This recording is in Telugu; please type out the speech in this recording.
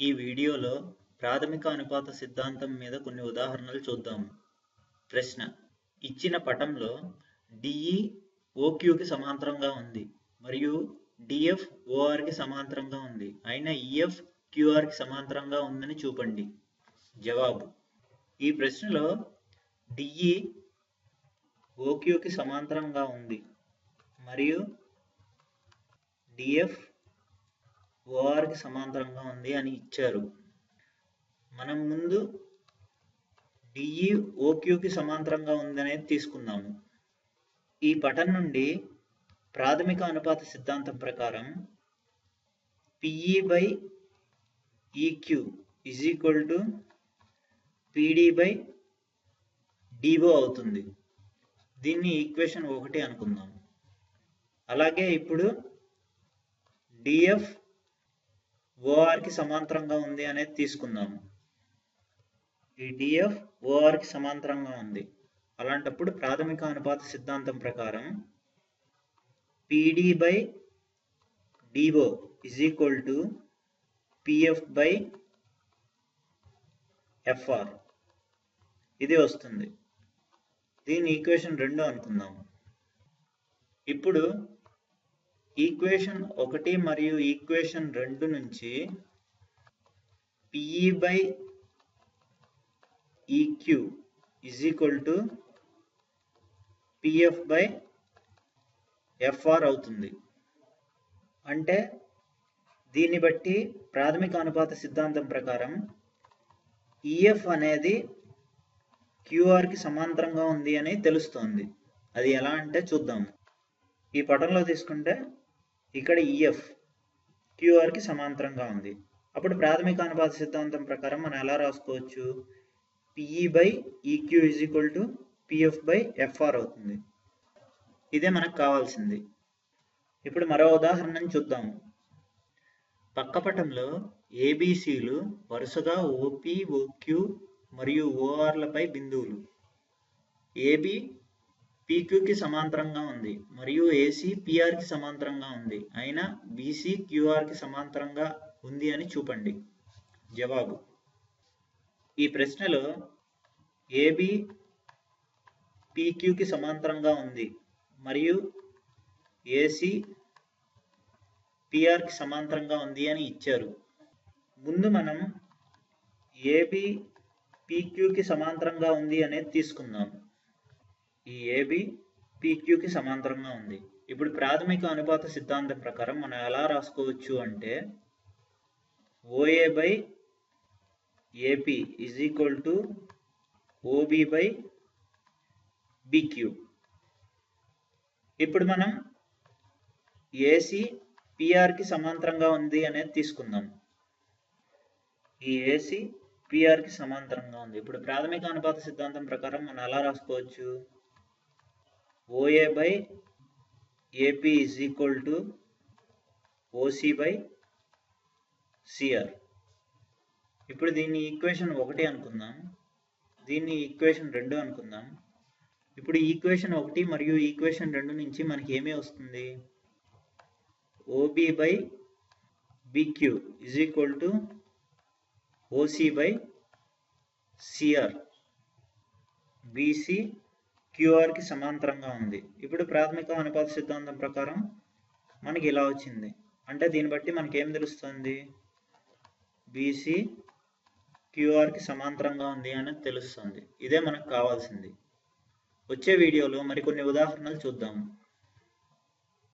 ఈ వీడియోలో ప్రాథమిక అనుపాత సిద్ధాంతం మీద కొన్ని ఉదాహరణలు చూద్దాము ప్రశ్న ఇచ్చిన పటంలో డిఈ ఓక్యూకి సమాంతరంగా ఉంది మరియు డిఎఫ్ ఓఆర్కి సమాంతరంగా ఉంది. అయినా ఈఎఫ్ క్యూఆర్కి సమాంతరంగా ఉందని చూపండి. జవాబు ఈ ప్రశ్నలో డిఈ ఓక్యూకి సమాంతరంగా ఉంది మరియు డిఎఫ్ ఓఆర్కి సమాంతరంగా ఉంది అని ఇచ్చారు. మనం ముందు డిఈ ఓక్యూకి సమాంతరంగా ఉందనేది తీసుకుందాము. ఈ పటం నుండి ప్రాథమిక అనుపాత సిద్ధాంతం ప్రకారం PE by EQ is equal to PD by DO అవుతుంది. దీన్ని ఈక్వేషన్ ఒకటి అనుకుందాం. అలాగే ఇప్పుడు డిఎఫ్ ఓఆర్కి సమాంతరంగా ఉంది అనేది తీసుకుందాము. ఈ డిఎఫ్ ఓఆర్కి సమాంతరంగా ఉంది. అలాంటప్పుడు ప్రాథమిక అనుపాత సిద్ధాంతం ప్రకారం PD by DO is equal to PF by FR. ఇది వస్తుంది. దీని ఈక్వేషన్ రెండు అనుకుందాము. ఇప్పుడు ఈక్వేషన్ ఒకటి మరియు ఈక్వేషన్ రెండు నుంచి PE by EQ is equal to PF by FR అవుతుంది. అంటే దీన్ని బట్టి ప్రాథమిక అనుపాత సిద్ధాంతం ప్రకారం ఈఎఫ్ అనేది క్యూఆర్కి సమాంతరంగా ఉంది అని తెలుస్తోంది. అది ఎలా అంటే చూద్దాము ఈ పటంలో తీసుకుంటే ఇక్కడ ఈఎఫ్ క్యూఆర్కి సమాంతరంగా ఉంది. అప్పుడు ప్రాథమిక అనుపాత సిద్ధాంతం ప్రకారం మనం ఎలా రాసుకోవచ్చు? PE by EQ is equal to PF by FR అవుతుంది. ఇదే మనకు కావాల్సింది. ఇప్పుడు మరో ఉదాహరణను చూద్దాము పక్కపటంలో ఏబిసిలు వరుసగా ఓపి ఓక్యూ మరియు ఓఆర్లపై బిందువులు. ఏబి పీక్యూకి సమాంతరంగా ఉంది. మరియు ఏసీ పిఆర్కి సమాంతరంగా ఉంది. అయినా బీసీ క్యూఆర్కి సమాంతరంగా ఉంది అని చూపండి. జవాబు. ఈ ప్రశ్నలో ఏబి పీక్యూకి సమాంతరంగా ఉంది. మరియు ఏసీ పిఆర్కి సమాంతరంగా ఉంది అని ఇచ్చారు. ముందు మనం ఏబి పీక్యూకి సమాంతరంగా ఉంది అనేది తీసుకుందాం. ఈ ఏబి పీక్యూకి సమాంతరంగా ఉంది. ఇప్పుడు ప్రాథమిక అనుపాత సిద్ధాంతం ప్రకారం మనం ఎలా రాసుకోవచ్చు అంటే OA by AP is equal to OB by BQ ఇప్పుడు మనం ఏసీ పిఆర్కి సమాంతరంగా ఉంది అనేది తీసుకుందాం. ఈ ఏసీ పిఆర్కి సమాంతరంగా ఉంది. ఇప్పుడు ప్రాథమిక అనుపాత సిద్ధాంతం ప్రకారం మనం ఎలా రాసుకోవచ్చు? OA by AP is equal to OC by CR ఇప్పుడు దీన్ని ఈక్వేషన్ ఒకటి అనుకుందాం. దీన్ని ఈక్వేషన్ రెండు అనుకుందాం. ఇప్పుడు ఈక్వేషన్ ఒకటి మరియు ఈక్వేషన్ రెండు నుంచి మనకి ఏమీ వస్తుంది? OB by BQ is equal to OC by CR BC క్యూఆర్కి సమాంతరంగా ఉంది. ఇప్పుడు ప్రాథమిక అనుపాత సిద్ధాంతం ప్రకారం మనకి ఇలా వచ్చింది. అంటే దీన్ని బట్టి మనకి ఏం తెలుస్తుంది బీసీ క్యూఆర్కి సమాంతరంగా ఉంది అనేది తెలుస్తుంది. ఇదే మనకు కావాల్సింది. వచ్చే వీడియోలో మరికొన్ని ఉదాహరణలు చూద్దాము